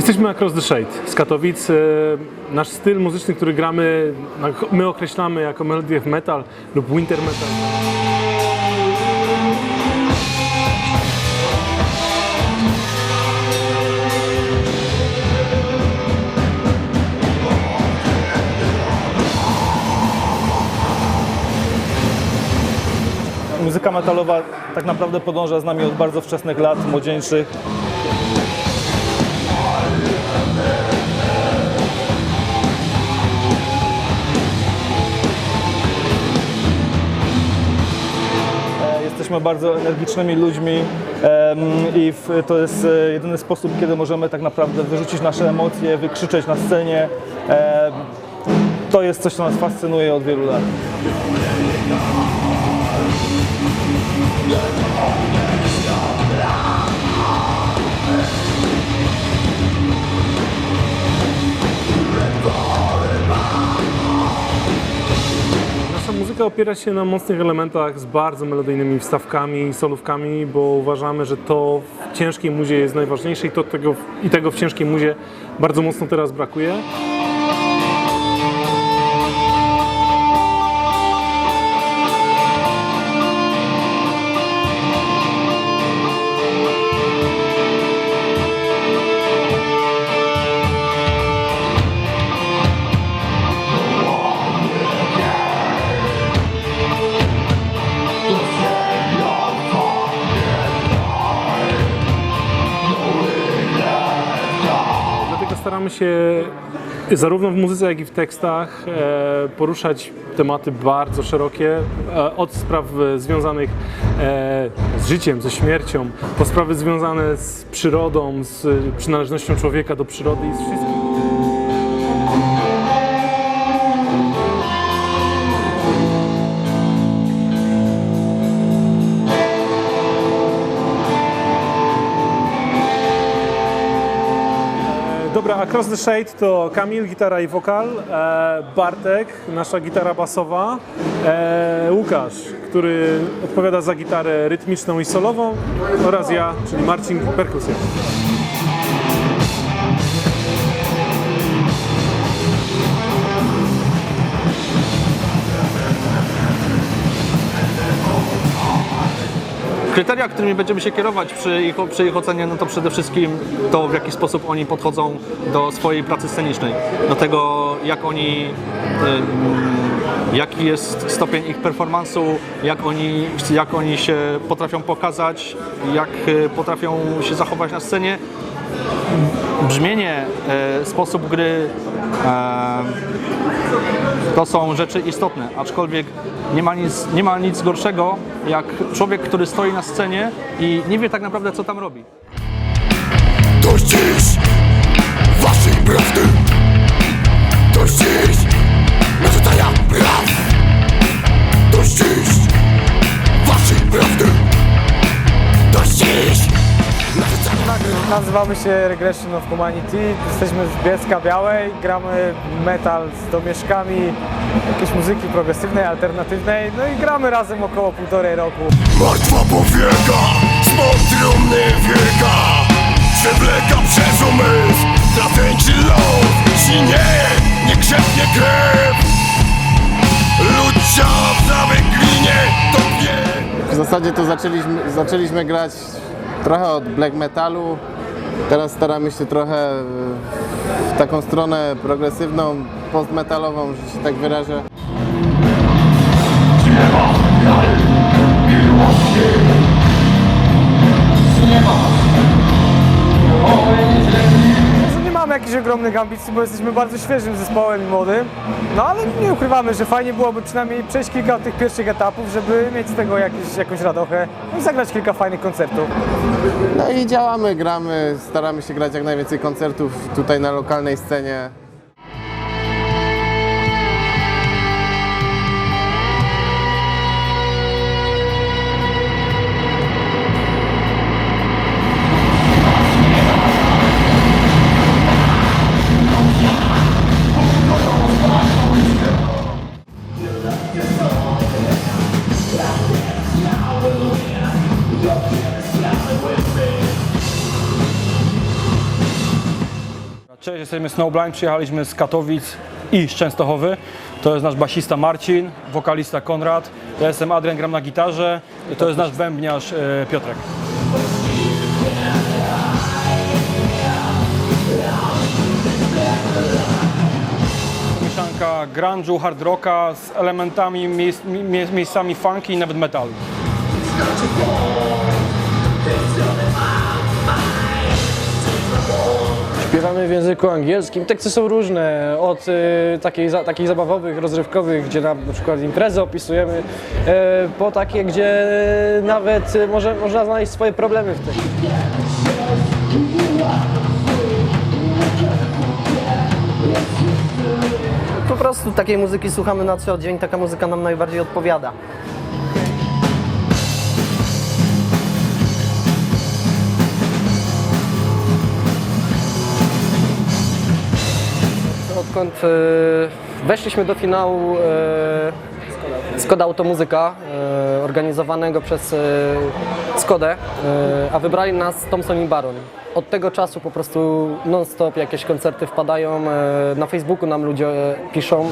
Jesteśmy Across the Shade z Katowic. E, Nasz styl muzyczny, który gramy, my określamy jako melody of metal lub winter metal. Muzyka metalowa tak naprawdę podąża z nami od bardzo wczesnych lat, młodzieńczych. Jesteśmy bardzo energicznymi ludźmi i to jest e, jedyny sposób, kiedy możemy tak naprawdę wyrzucić nasze emocje, wykrzyczeć na scenie. To jest coś, co nas fascynuje od wielu lat. Muzyka opiera się na mocnych elementach z bardzo melodyjnymi wstawkami i solówkami, bo uważamy, że to w ciężkiej muzie jest najważniejsze i, to tego, i tego w ciężkiej muzie bardzo mocno teraz brakuje. Się zarówno w muzyce, jak i w tekstach e, poruszać tematy bardzo szerokie, e, od spraw związanych e, z życiem, ze śmiercią, po sprawy związane z przyrodą, z przynależnością człowieka do przyrody i z wszystkim. Dobra, Across the Shade to Kamil, gitara i wokal, e, Bartek, nasza gitara basowa, e, Łukasz, który odpowiada za gitarę rytmiczną i solową oraz ja, czyli Marcin, perkusja. Kryteria, którymi będziemy się kierować przy ich, przy ich ocenie, no to przede wszystkim to, w jaki sposób oni podchodzą do swojej pracy scenicznej, do tego, jak oni, jaki jest stopień ich performance'u, jak oni, jak oni się potrafią pokazać, jak y, potrafią się zachować na scenie. Brzmienie, e, sposób gry, e, to są rzeczy istotne, aczkolwiek nie ma, nic, nie ma nic gorszego jak człowiek, który stoi na scenie i nie wie tak naprawdę, co tam robi. Dość dziś Nazywamy się Regression of Humanity, jesteśmy z Bielska Białej, gramy metal z domieszkami jakiejś muzyki progresywnej, alternatywnej, no i gramy razem około półtorej roku. Martwa powieka Smok trumny wieka Przewleka przez umysł Tratęczy los Sinieje, nie krzepnie krew Ludzia w samej glinie To wie W zasadzie to zaczęliśmy, zaczęliśmy grać trochę od black metalu. Teraz staramy się trochę w taką stronę progresywną, postmetalową, że się tak wyrażę. Mamy jakichś ogromnych ambicji, bo jesteśmy bardzo świeżym zespołem i młodym, no ale nie ukrywamy, że fajnie byłoby przynajmniej przejść kilka tych pierwszych etapów, żeby mieć z tego jakieś, jakąś radochę i zagrać kilka fajnych koncertów. No i działamy, gramy, staramy się grać jak najwięcej koncertów tutaj na lokalnej scenie. Cześć, jesteśmy Snowblind, przyjechaliśmy z Katowic i z Częstochowy. To jest nasz basista Marcin, wokalista Konrad, ja jestem Adrian, gram na gitarze, to jest nasz bębniarz e, Piotrek. Mieszanka grunge'u, hard rocka z elementami, miejscami funky i nawet metalu. Śpiewamy w języku angielskim. Teksty są różne, od y, takiej, za, takich zabawowych, rozrywkowych, gdzie na, na przykład imprezę opisujemy, y, po takie, gdzie nawet y, może, można znaleźć swoje problemy w tym. Po prostu takiej muzyki słuchamy na co dzień, taka muzyka nam najbardziej odpowiada. E, weszliśmy do finału e, Skoda Automuzyka, e, organizowanego przez Skodę, a wybrali nas Thompson i Baron. Od tego czasu po prostu non-stop jakieś koncerty wpadają, na Facebooku nam ludzie piszą.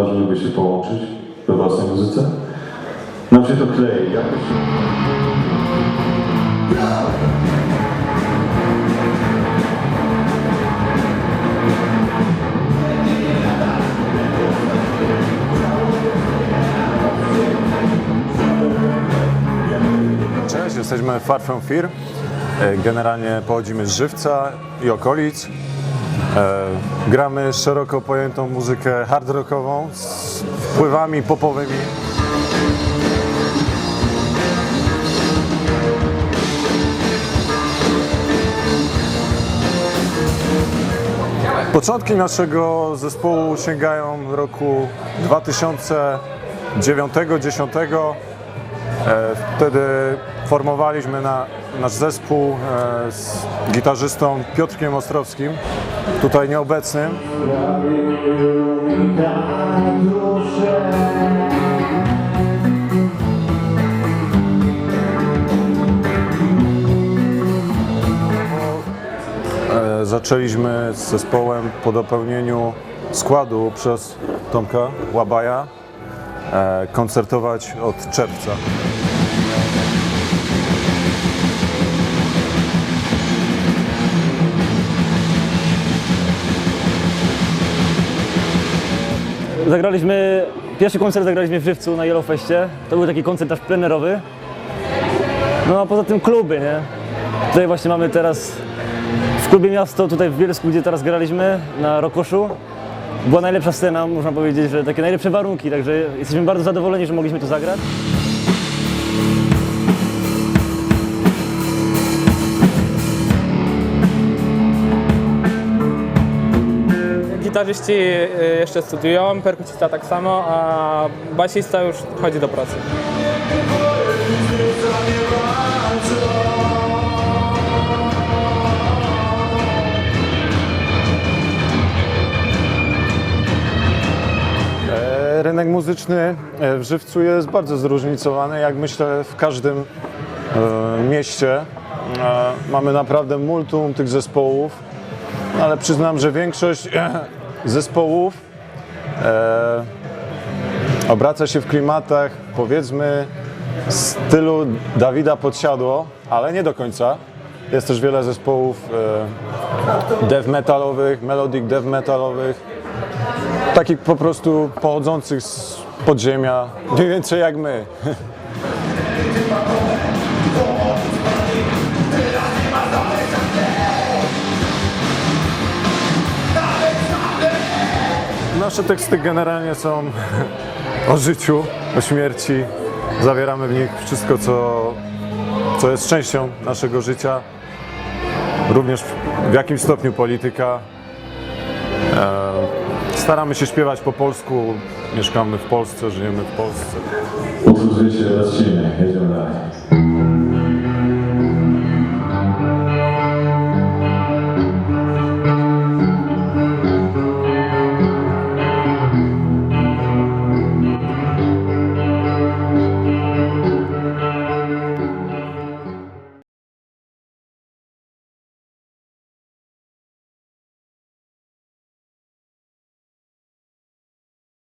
Odważyłyby się połączyć we własnej muzyce. Nam się to klei. Jakoś... Cześć, jesteśmy Far From Fear. E, Generalnie pochodzimy z Żywca i okolic. E, Gramy szeroko pojętą muzykę hard rockową z wpływami popowymi. Początki naszego zespołu sięgają roku 2009-2010. E, Wtedy formowaliśmy na, nasz zespół e, z gitarzystą Piotrkiem Ostrowskim, tutaj nieobecnym. E, Zaczęliśmy z zespołem po dopełnieniu składu przez Tomka Łabaja e, koncertować od czerwca. Zagraliśmy, pierwszy koncert zagraliśmy w Żywcu na Yellowfestie. To był taki koncert aż plenerowy. No a poza tym kluby, nie? Tutaj właśnie mamy teraz w klubie Miasto, tutaj w Bielsku, gdzie teraz graliśmy, na Rokoszu. Była najlepsza scena, można powiedzieć, że takie najlepsze warunki, także jesteśmy bardzo zadowoleni, że mogliśmy tu zagrać. Gitarzyści y, jeszcze studiują, perkusista tak samo, a basista już chodzi do pracy. E, Rynek muzyczny e, w Żywcu jest bardzo zróżnicowany, jak myślę w każdym e, mieście. Mamy naprawdę multum tych zespołów, ale przyznam, że większość zespołów e, obraca się w klimatach powiedzmy stylu Dawida Podsiadło, ale nie do końca. Jest też wiele zespołów e, death metalowych, melodic death metalowych, takich po prostu pochodzących z podziemia, mniej więcej jak my. Nasze teksty generalnie są o życiu, o śmierci. Zawieramy w nich wszystko, co, co jest częścią naszego życia. Również w jakimś stopniu polityka. E, Staramy się śpiewać po polsku. Mieszkamy w Polsce, żyjemy w Polsce. Utwór życie rozciny. Jedziemy dalej.